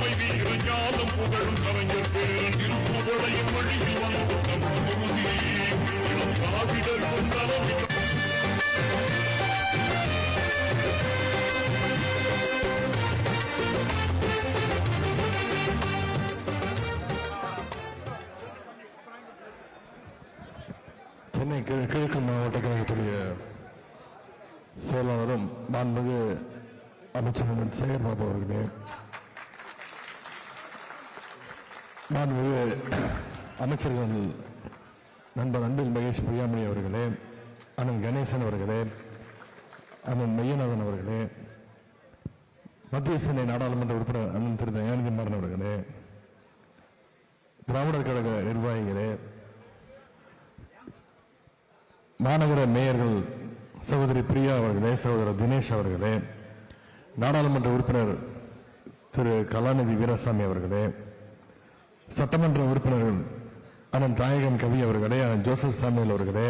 கொடுத்த வீர ஜாதம் புகழும் கலைஞர் பேரன் திருப்புகழையின் வழியில் வந்து தமிழ் உறுதியை காவிடர் கொண்டளவில் சென்னை கிழக்கு மாவட்ட கழகத்துடைய செயலாளரும் மாண்புமிகு அமைச்சர் சேகர்பாபு அவர்களே நான் ஒரு அமைச்சர்கள் நண்பர் அன்பில் மகேஷ் பொய்யாமணி அவர்களே அண்ணன் கணேசன் அவர்களே அண்ணன் மையநாதன் அவர்களே மத்திய சென்னை நாடாளுமன்ற உறுப்பினர் அண்ணன் திரு தயாநிதி மாறன் அவர்களே திராவிடர் கழக நிர்வாகிகளே மாநகர மேயர்கள் சகோதரி பிரியா அவர்களே சகோதரர் தினேஷ் அவர்களே நாடாளுமன்ற உறுப்பினர் திரு கலாநிதி வீரசாமி அவர்களே சட்டமன்ற உறுப்பினர்கள் அண்ணன் தாயகன் கவி அவர்களே அண்ணன் ஜோசப் சாமியல் அவர்களே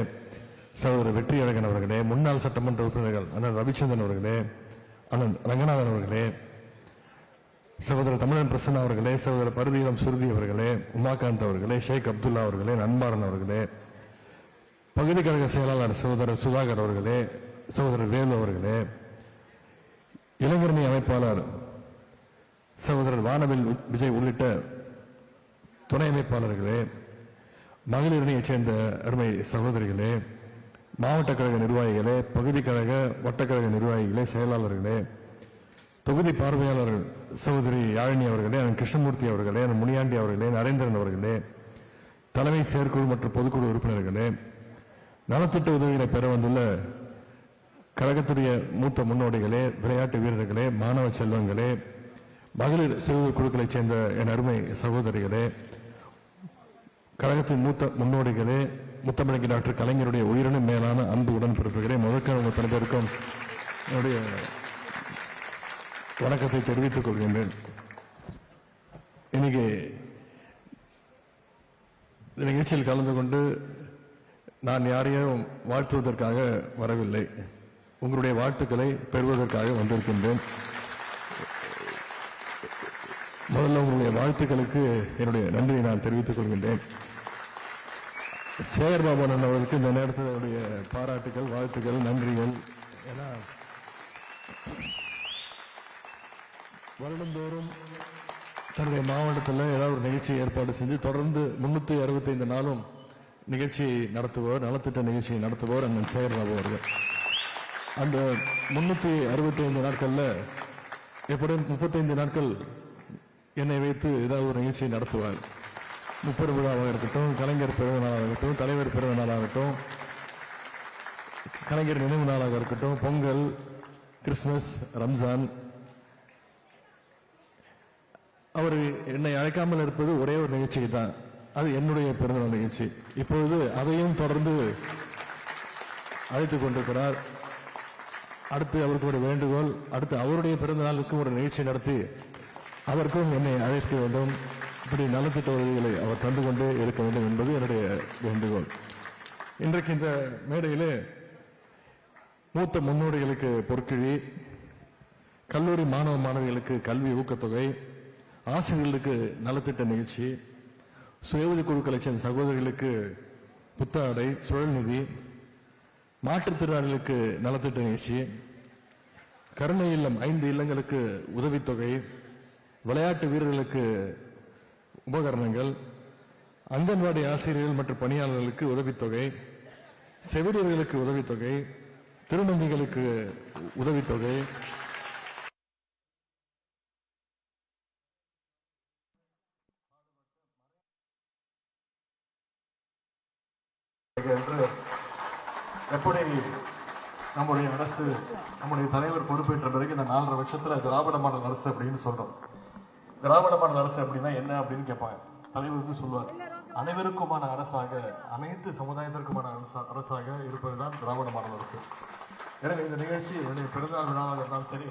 சகோதரர் வெற்றியழகன் அவர்களே முன்னாள் சட்டமன்ற உறுப்பினர்கள் அண்ணன் ரவிச்சந்திரன் அவர்களே அண்ணன் ரங்கநாதன் அவர்களே சகோதரர் தமிழன் பிரசன்னா அவர்களே சகோதரர் பருதீரம் சுருதி அவர்களே உமாகாந்த் அவர்களே ஷேக் அப்துல்லா அவர்களே நண்பாரன் அவர்களே பகுதி கழக செயலாளர் சகோதரர் சுதாகர் அவர்களே சகோதரர் வேலு அவர்களே இளைஞரணி அமைப்பாளர் சகோதரர் வானவில் விஜய் உள்ளிட்ட துணை அமைப்பாளர்களே மகளிரணியைச் சேர்ந்த அருமை சகோதரிகளே மாவட்ட கழக நிர்வாகிகளே பகுதி கழக வட்டக்கழக நிர்வாகிகளே செயலாளர்களே தொகுதி பார்வையாளர் சகோதரி யாழினி அவர்களே கிருஷ்ணமூர்த்தி அவர்களே முனியாண்டி அவர்களே நரேந்திரன் அவர்களே தலைமை செயற்குழு மற்றும் பொதுக்குழு உறுப்பினர்களே நலத்திட்ட உதவிகளை பெற வந்துள்ள கழகத்துடைய மூத்த முன்னோடிகளே விளையாட்டு வீரர்களே மாணவ செல்வங்களே மகளிர் சிறு குழுக்களைச் சேர்ந்த என் அருமை சகோதரிகளே கழகத்தின் மூத்த முன்னோடிகளே முத்தமிழங்கி டாக்டர் கலைஞருடைய உயிரினும் மேலான அன்பு உடன்பிறப்புகளே முதற்க உங்கள் அத்தனை பேருக்கும் என்னுடைய வணக்கத்தை தெரிவித்துக் கொள்கின்றேன். இன்னைக்கு நிகழ்ச்சியில் கலந்து கொண்டு நான் யாரையும் வாழ்த்துவதற்காக வரவில்லை. உங்களுடைய வாழ்த்துக்களை பெறுவதற்காக வந்திருக்கின்றேன். முதல்ல உங்களுடைய வாழ்த்துக்களுக்கு என்னுடைய நன்றியை நான் தெரிவித்துக் கொள்கின்றேன். சேகர் பாபன் அவர்களுக்கு இந்த நேரத்தில் பாராட்டுகள் வாழ்த்துக்கள் நன்றிகள். ஏன்னா வருடந்தோறும் தன்னுடைய மாவட்டத்தில் ஏதாவது ஒரு நிகழ்ச்சி ஏற்பாடு செஞ்சு தொடர்ந்து முன்னூத்தி அறுபத்தைந்து நாளும் நிகழ்ச்சி நடத்துபவர் நலத்திட்ட நிகழ்ச்சியை நடத்துபவர் அண்ணன் சேகர்பாபு அவர்கள். அந்த முன்னூத்தி அறுபத்தி ஐந்து நாட்கள்ல எப்படியும் முப்பத்தைந்து நாட்கள் என்னை வைத்து ஏதாவது ஒரு நிகழ்ச்சியை நடத்துவார். முப்பது விழாவாக இருக்கட்டும் கலைஞர் பிறந்த நாளாக இருக்கட்டும் தலைவர் பிறந்த நாளாக இருக்கட்டும் கலைஞர் நினைவு நாளாக இருக்கட்டும் பொங்கல் கிறிஸ்துமஸ் ரம்ஜான். அவர் என்னை அழைக்காமல் இருப்பது ஒரே ஒரு நிகழ்ச்சி தான். அது என்னுடைய பிறந்தநாள் நிகழ்ச்சி. இப்பொழுது அதையும் தொடர்ந்து அழைத்துக் கொண்டிருக்கிறார். அடுத்து அவருக்கு ஒரு வேண்டுகோள் அடுத்து அவருடைய பிறந்த நாளுக்கும் ஒரு நிகழ்ச்சி நடத்தி அவருக்கும் என்னை அழைக்க வேண்டும். இப்படி நலத்திட்ட உதவிகளை அவர் தந்து கொண்டே இருக்க வேண்டும் என்பது என்னுடைய வேண்டுகோள். இன்றைக்கு இந்த மேடையிலே மூத்த முன்னோடிகளுக்கு பொற்கிழி கல்லூரி மாணவ மாணவிகளுக்கு கல்வி ஊக்கத்தொகை ஆசிரியர்களுக்கு நலத்திட்ட நிகழ்ச்சி சுயஉதவி குழுக்களைச் சேர்ந்த சகோதரிகளுக்கு புத்தாடை சுழல் நிதி மாற்றுத்திறனாளிகளுக்கு நலத்திட்ட நிகழ்ச்சி கருணை இல்லம் ஐந்து இல்லங்களுக்கு உதவித்தொகை விளையாட்டு வீரர்களுக்கு உபகரணங்கள் அங்கன்வாடி ஆசிரியர்கள் மற்றும் பணியாளர்களுக்கு உதவித்தொகை செவிலியர்களுக்கு உதவித்தொகை திருநங்கைகளுக்கு உதவித்தொகை. என்று எப்படி நம்முடைய அரசு நம்முடைய தலைவர் பொறுப்பேற்ற பிறகு இந்த நாலரை வருஷத்துல திராவிட மாடல் அரசு அப்படின்னு சொல்றோம். திராவிட மாடல் அரசு அப்படின்னா என்ன அப்படின்னு கேட்பாங்க. தலைவர் வந்து சொல்லுவார் அனைவருக்குமான அரசாக அனைத்து சமுதாயத்திற்குமான அரசா- அரசாக இருப்பதுதான் திராவிட மாடல் அரசு. எனவே இந்த நிகழ்ச்சி என்னுடைய பிறந்தநாள் விழாவாக இருந்தாலும் சரி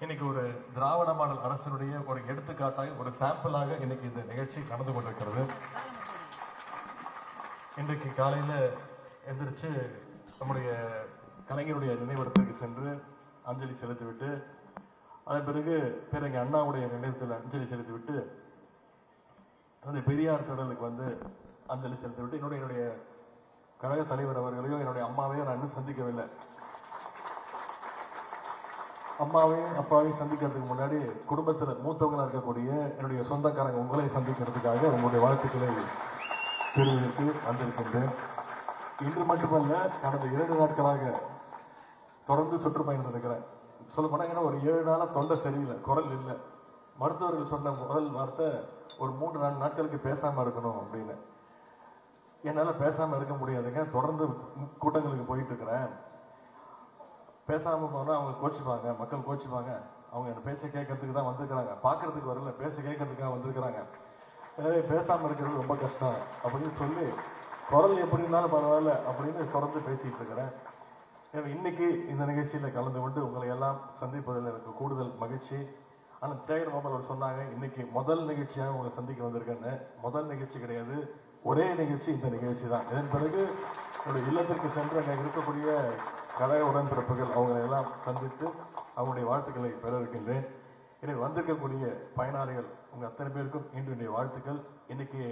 இன்னைக்கு ஒரு திராவிட மாடல் அரசனுடைய ஒரு எடுத்துக்காட்டாக ஒரு சாம்பிளாக இன்னைக்கு இந்த நிகழ்ச்சி நடந்து கொண்டிருக்கிறது. இன்றைக்கு காலையில எந்திரிச்சு நம்முடைய கலைஞருடைய நினைவிடத்திற்கு சென்று அஞ்சலி செலுத்திவிட்டு அதன் பிறகு பிறகு அண்ணாவுடைய நினைவத்தில் அஞ்சலி செலுத்திவிட்டு அந்த பெரியார் திடலுக்கு வந்து அஞ்சலி செலுத்திவிட்டு என்னுடைய என்னுடைய கழக தலைவர் அவர்களையோ என்னுடைய அம்மாவையோ நான் இன்னும் சந்திக்கவில்லை. அம்மாவையும் அப்பாவையும் சந்திக்கிறதுக்கு முன்னாடி குடும்பத்தில் மூத்தவங்களாக இருக்கக்கூடிய என்னுடைய சொந்தக்காரங்க உங்களை சந்திக்கிறதுக்காக உங்களுடைய வாழ்த்துக்களை தெரிவித்து வந்திருக்கின்றேன். இன்று மட்டுமல்ல கடந்த இரண்டு நாட்களாக தொடர்ந்து சுற்றுப்பயணம் இருக்கிறேன். சொல்ல போனா ஒரு ஏழு நாளாக தொண்டை சரியில்லை குரல் இல்லை. மருத்துவர்கள் சொன்ன முதல் வார்த்தை ஒரு மூன்று நாலு நாட்களுக்கு பேசாமல் இருக்கணும் அப்படின்னு. என்னால் பேசாமல் இருக்க முடியாதுங்க தொடர்ந்து கூட்டங்களுக்கு போயிட்டு இருக்கிறேன். பேசாமல் போனால் அவங்க கோச்சிப்பாங்க மக்கள் கோச்சிப்பாங்க. அவங்க என் பேச்சை கேட்கறதுக்கு தான் வந்திருக்கிறாங்க. பார்க்கறதுக்கு வரல பேச கேட்கறதுக்காக வந்திருக்கிறாங்க. எனவே பேசாமல் இருக்கிறது ரொம்ப கஷ்டம் அப்படின்னு சொல்லி குரல் எப்படி இருந்தாலும் பரவாயில்ல அப்படின்னு தொடர்ந்து பேசிகிட்டு இருக்கிறேன். எனவே இன்னைக்கு இந்த நிகழ்ச்சியில கலந்து கொண்டு உங்களை எல்லாம் சந்திப்பதில் எனக்கு கூடுதல் மகிழ்ச்சி. ஆனால் சேகர் பாபா அவர் சொன்னாங்க இன்னைக்கு முதல் நிகழ்ச்சியாக உங்களை சந்திக்க வந்திருக்கேன்னு. முதல் நிகழ்ச்சி கிடையாது ஒரே நிகழ்ச்சி இந்த நிகழ்ச்சி தான். இதன் பிறகு என்னுடைய இல்லத்திற்கு சென்று அங்கே இருக்கக்கூடிய கழக உடன்பிறப்புகள் அவங்களை எல்லாம் சந்தித்து அவங்களுடைய வாழ்த்துக்களை பெற இருக்கின்றேன். எனவே வந்திருக்கக்கூடிய பயனாளிகள் உங்க அத்தனை பேருக்கும் இன்று என்னுடைய வாழ்த்துக்கள். இன்னைக்கு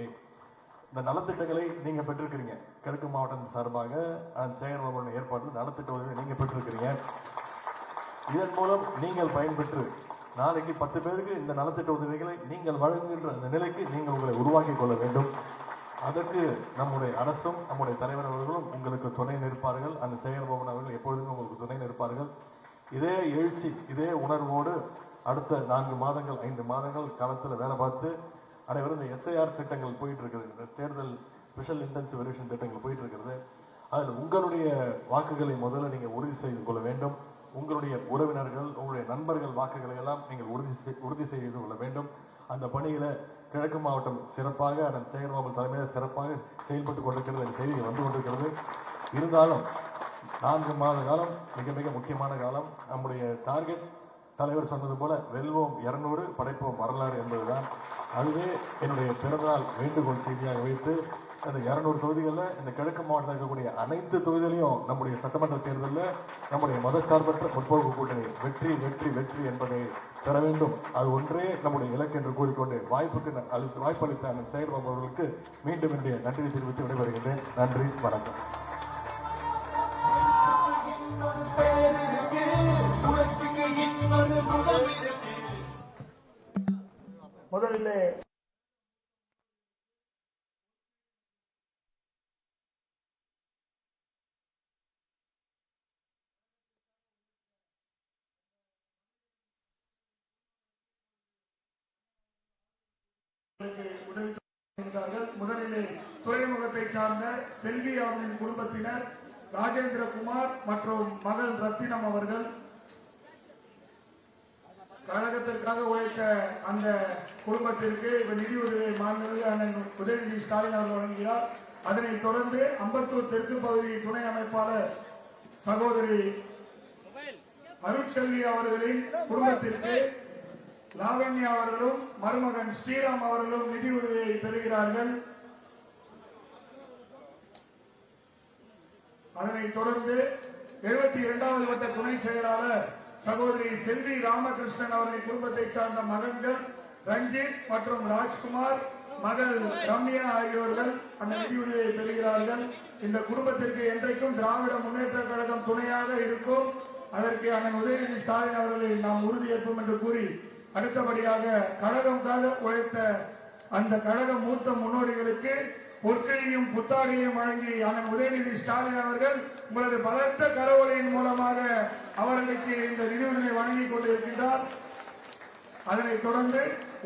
இந்த நலத்திட்டங்களை நீங்க பெற்றிருக்கிறீங்க. கிழக்கு மாவட்டம் சார்பாக அந்த சேகர் ஏற்பாடு நலத்திட்ட உதவி நீங்கள் பெற்றிருக்கிறீங்க. இதன் மூலம் நீங்கள் பயன்பெற்று நாளைக்கு பத்து பேருக்கு இந்த நலத்திட்ட உதவிகளை நீங்கள் வழங்குகின்ற அந்த நிலைக்கு நீங்கள் உங்களை உருவாக்கிக் கொள்ள வேண்டும். அதற்கு நம்முடைய அரசும் நம்முடைய தலைவர் அவர்களும் உங்களுக்கு துணை நிற்பார்கள். அந்த சேகர்பாபன் அவர்கள் எப்பொழுதுமே உங்களுக்கு துணை நிற்பார்கள். இதே எழுச்சி இதே உணர்வோடு அடுத்த நான்கு மாதங்கள் ஐந்து மாதங்கள் களத்தில் வேலை பார்த்து அனைவரும் இந்த எஸ்ஐஆர் திட்டங்கள் போயிட்டு இருக்கிறது இந்த தேர்தல் ஸ்பெஷல் இன்டென்சிவ் வெரிஃபிகேஷன் திட்டங்கள் போயிட்டு இருக்கிறது. அதில் உங்களுடைய வாக்குகளை முதல்ல நீங்கள் உறுதி செய்து கொள்ள வேண்டும். உங்களுடைய உறவினர்கள் உங்களுடைய நண்பர்கள் வாக்குகளை எல்லாம் நீங்கள் உறுதி செய்- உறுதி செய்து கொள்ள வேண்டும். அந்த பணியில் கிழக்கு மாவட்டம் சிறப்பாக அதன் சேகர்பாபு தலைமையில் சிறப்பாக செயல்பட்டு கொண்டிருக்கிறது என்ற செய்தி வந்து கொண்டிருக்கிறது. இருந்தாலும் நான்கு மாத காலம் மிக மிக முக்கியமான காலம். நம்முடைய டார்கெட் தலைவர் சொன்னது போல வெல்வோம் இரநூறு படைப்போம் வரலாறு என்பதுதான். அதுவே என்னுடைய பிறந்தநாள் வேண்டுகோள் செய்தியாக வைத்து அந்த இரநூறு தொகுதிகளில் இந்த கிழக்கு மாவட்டத்தில் இருக்கக்கூடிய அனைத்து தொகுதிகளையும் நம்முடைய சட்டமன்ற தேர்தலில் நம்முடைய மதச்சார்பற்ற முற்போக்கு கூட்டணி வெற்றி வெற்றி வெற்றி என்பதை பெற வேண்டும். அது ஒன்றே நம்முடைய இலக்கு என்று கூறிக்கொண்டு வாய்ப்புக்கு அளித்து வாய்ப்பளித்த அந்த செயல்பாடு அவர்களுக்கு மீண்டும் என்னுடைய நன்றி தெரிவித்து விடைபெறுகின்றேன். நன்றி வணக்கம். முதலிலே உதவி முதலிலே துறைமுகத்தை சார்ந்த செல்வி அவர்களின் குடும்பத்தினர் ராஜேந்திரகுமார் மற்றும் மகள் ரத்தினம் அவர்கள் கழகத்திற்காக உழைத்த அந்த குடும்பத்திற்கு நிதி உதவியை மாண்புமிகு அண்ணன் உதயநிதி ஸ்டாலின் அவர்கள் வழங்குகிறார். அதனைத் தொடர்ந்து அம்பத்தூர் தெற்கு பகுதி துணை அமைப்பாளர் சகோதரி அருட்செல்வி அவர்களின் குடும்பத்திற்கு லாவண்யா அவர்களும் மருமகன் ஸ்ரீராம் அவர்களும் நிதி உதவியை பெறுகிறார்கள். அதனைத் தொடர்ந்து எழுபத்தி இரண்டாவது வட்ட துணை செயலாளர் சகோதரி செல்வி ராமகிருஷ்ணன் அவர்களின் குடும்பத்தை சார்ந்த மகன்கள் ரஞ்சித் மற்றும் ராஜ்குமார் மகள் ரம்யா ஆகியோர்கள் அந்த நிதியுதவியை பெறுகிறார்கள். இந்த குடும்பத்திற்கு என்றைக்கும் திராவிட முன்னேற்ற கழகம் துணையாக இருக்கும். அதற்கு அண்ணன் உதயநிதி ஸ்டாலின் அவர்களை நாம் உறுதியேற்போம் என்று கூறி அடுத்தபடியாக கழகம்காக உழைத்த அந்த கழக மூத்த முன்னோடிகளுக்கு பொற்கையும் புத்தாடையும் வழங்கி அண்ணன் உதயநிதி ஸ்டாலின் அவர்கள் உங்களது பலத்த கரவொலியின் மூலமாக அவர்களுக்கு இந்த நிதியுதவியை வழங்கிக் கொண்டிருக்கின்றார். அதனைத் தொடர்ந்து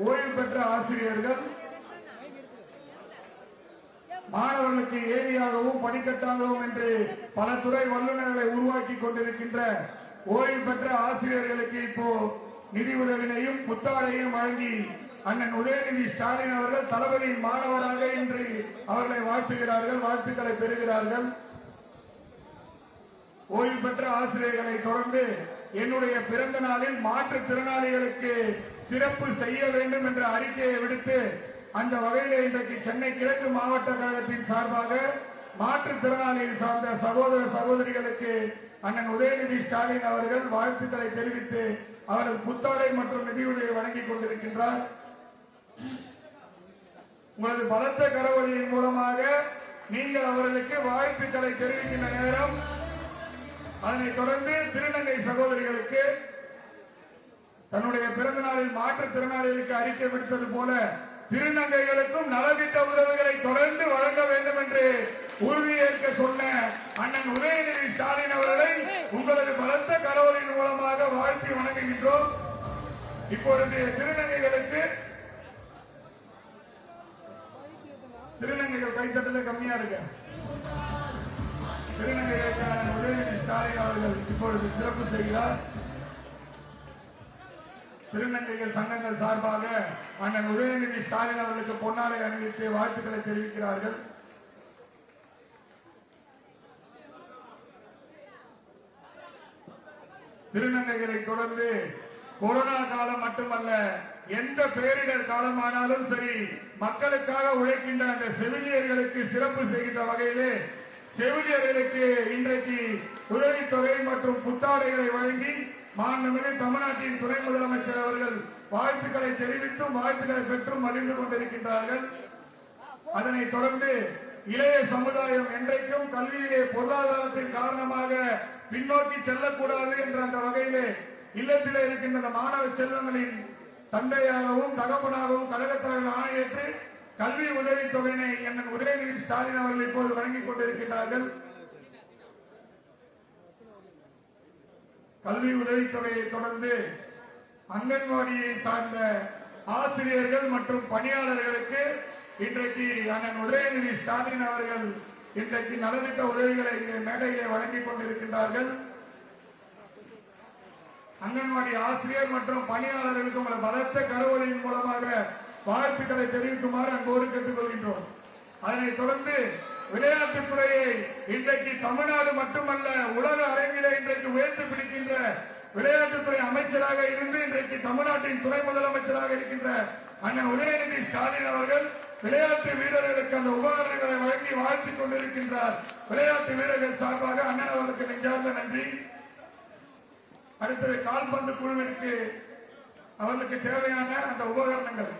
ஓய்வு பெற்ற ஆசிரியர்கள் மாணவர்களுக்கு ஏணியாகவும் படிக்கட்டாகவும் என்று பல துறை வல்லுநர்களை உருவாக்கி கொண்டிருக்கின்ற ஓய்வு பெற்ற ஆசிரியர்களுக்கு இப்போ நிதி உதவினையும் புத்தாடையும் வழங்கி அண்ணன் உதயநிதி ஸ்டாலின் அவர்கள் தளபதியின் மாணவராக இன்று அவர்களை வாழ்த்துகிறார்கள் வாழ்த்துக்களை பெறுகிறார்கள். ஓய்வு பெற்ற ஆசிரியர்களை தொடர்ந்து என்னுடைய பிறந்த நாளில் மாற்றுத்திறனாளிகளுக்கு சிறப்பு செய்ய வேண்டும் என்ற அறிக்கையை விடுத்து அந்த வகையில் இன்றைக்கு சென்னை கிழக்கு மாவட்ட கழகத்தின் சார்பாக மாற்றுத்திறனாளியை சார்ந்த சகோதர சகோதரிகளுக்கு அண்ணன் உதயநிதி ஸ்டாலின் அவர்கள் வாழ்த்துக்களை தெரிவித்து அவருக்கு புத்தாடை மற்றும் நிதியுதவி வழங்கிக் கொண்டிருக்கின்றார். உங்களது பலத்த கரவழியின் மூலமாக நீங்கள் அவர்களுக்கு வாழ்த்துக்களை தெரிவிக்கின்ற நேரம். அதனைத் தொடர்ந்து திருநங்கை சகோதரிகளுக்கு தன்னுடைய பிறந்த நாளில் மாற்றுத்திறனாளிகளுக்கு அறிக்கை விடுத்தது போல திருநங்கைகளுக்கும் நலத்திட்ட உதவிகளை தொடர்ந்து வழங்க வேண்டும் என்று உறுதியேற்க சொன்ன அண்ணன் உதயநிதி ஸ்டாலின் அவர்களை உங்களது பலத்த கரவொலியின் மூலமாக வணங்குகின்றோம் இப்பொழுது திருநங்கைகளுக்கு திருநங்கைகள் கைத்தட்டல கம்மியா இருக்கு திருநங்கைகளுக்கான உதயநிதி ஸ்டாலின் அவர்கள் இப்பொழுது சிறப்பு செய்கிறார். திருநங்கைகள் சங்கங்கள் சார்பாக அண்ணன் உதயநிதி ஸ்டாலின் அவர்களுக்கு பொன்னாடை அணிவித்து வாழ்த்துக்களை தெரிவிக்கிறார்கள். திருநங்கைகளை தொடர்ந்து கொரோனா காலம் மட்டுமல்ல எந்த பேரிடர் காலமானாலும் சரி மக்களுக்காக உழைக்கின்ற அந்த செவிலியர்களுக்கு சிறப்பு செய்கின்ற வகையிலே செவிலியர்களுக்கு இன்றைக்கு உதவித்தொகை மற்றும் புத்தாடைகளை வழங்கி மாண்புமிகு தமிழ்நாட்டின் துணை முதலமைச்சர் அவர்கள் வாழ்த்துக்களை தெரிவித்தும் வாழ்த்துக்களை பெற்றும் மகிழ்ந்து கொண்டிருக்கின்றார்கள். அதனைத் தொடர்ந்து இளைய சமுதாயம் என்றைக்கும் கல்வியிலே பொருளாதாரத்தின் காரணமாக பின்னோக்கி செல்லக்கூடாது என்ற அந்த வகையிலே இல்லத்திலே இருக்கின்ற மாணவ செல்வங்களின் தந்தையாகவும் தகப்பனாகவும் கழகத் தலைவர் ஆணையேற்று கல்வி உதவித் தொகையினை என் உதயநிதி ஸ்டாலின் அவர்கள் இப்போது வழங்கிக் கொண்டிருக்கின்றார்கள். கல்வி உதவித்தொகையை தொடர்ந்து அங்கன்வாடியை சார்ந்த ஆசிரியர்கள் மற்றும் பணியாளர்களுக்கு இன்றைக்கு அண்ணன் உதயநிதி ஸ்டாலின் அவர்கள் இன்றைக்கு நலத்திட்ட உதவிகளை மேடையிலே வழங்கிக் கொண்டிருக்கின்றார்கள். அங்கன்வாடி ஆசிரியர் மற்றும் பணியாளர்களுக்கு உங்கள் பலத்த கரவொலியின் மூலமாக வாழ்த்துக்களை தெரிவிக்குமாறு அன்போடு கேட்டுக்கொள்கின்றோம். அதனைத் தொடர்ந்து விளையாட்டுத் துறையை இன்றைக்கு தமிழ்நாடு மட்டுமல்ல உலக அரங்கிலே இன்றைக்கு உயர்த்து பிடிக்கின்ற விளையாட்டுத்துறை அமைச்சராக இருந்து இன்றைக்கு தமிழ்நாட்டின் துணை முதலமைச்சராக இருக்கின்ற அண்ணன் உதயநிதி ஸ்டாலின் அவர்கள் விளையாட்டு வீரர்களுக்கு அந்த உபகரணங்களை வழங்கி வாழ்த்திக் கொண்டிருக்கின்றார். விளையாட்டு வீரர்கள் சார்பாக அண்ணன் அவர்களுக்கு நெஞ்சார்ந்த நன்றி. அடுத்தது கால்பந்து குழுவிற்கு அவர்களுக்கு தேவையான அந்த உபகரணங்கள்.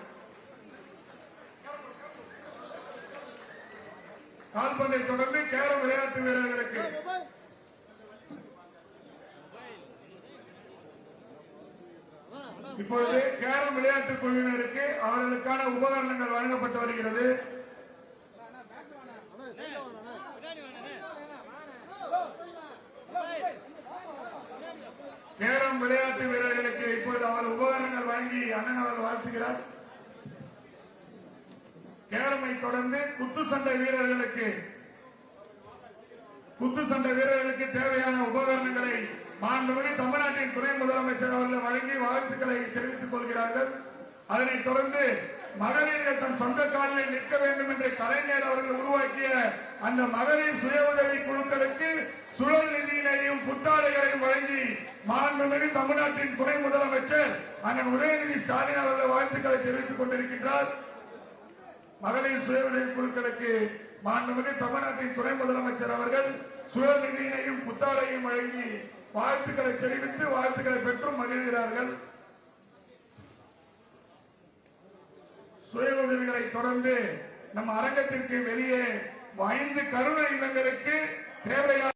கால்பந்தை தொடர்ந்து கேரம் விளையாட்டு வீரர்களுக்கு இப்பொழுது கேரம் விளையாட்டுக் குழுவினருக்கு அவர்களுக்கான உபகரணங்கள் வழங்கப்பட்டு வருகிறது. கேரம் விளையாட்டு வீரர்களுக்கு இப்பொழுது அவர் உபகரணங்கள் வழங்கி அண்ணன் அவர்கள் வாழ்த்துகிறார். கேரமை தொடர்ந்து குத்து சண்டை வீரர்களுக்கு குத்து சண்டை வீரர்களுக்கு தேவையான உபகரணங்களை மாண்புமிகு தமிழ்நாட்டின் துணை முதலமைச்சர் அவர்கள் வழங்கி வாழ்த்துக்களை தெரிவித்துக் கொள்கிறார்கள். அதனைத் தொடர்ந்து மகளிர்கள் தன் சொந்த காலில் நிற்க வேண்டும் என்று கலைஞர் அவர்கள் உருவாக்கிய அந்த மகளிர் சுய உதவி குழுக்களுக்கு சுழல் நிதியினையும் புத்தாடைகளையும் வழங்கி மாண்புமிகு தமிழ்நாட்டின் துணை முதலமைச்சர் அண்ணன் உதயநிதி ஸ்டாலின் அவர்கள் வாழ்த்துக்களை தெரிவித்துக் கொண்டிருக்கின்றார். மகளிர் சுய உதவி குழுக்களுக்கு மாண்புமிகு தமிழ்நாட்டின் துணை முதலமைச்சர் அவர்கள் சுழல் நிதியினையும் புத்தாடையும் வழங்கி வாழ்த்துக்களை தெரிவித்து வாழ்த்துக்களை பெற்றும் மகிழ்கிறார்கள். சுய உதவிகளை தொடர்ந்து நம் அரங்கத்திற்கு வெளியே ஐந்து கருணை இல்லங்களுக்கு தேவையான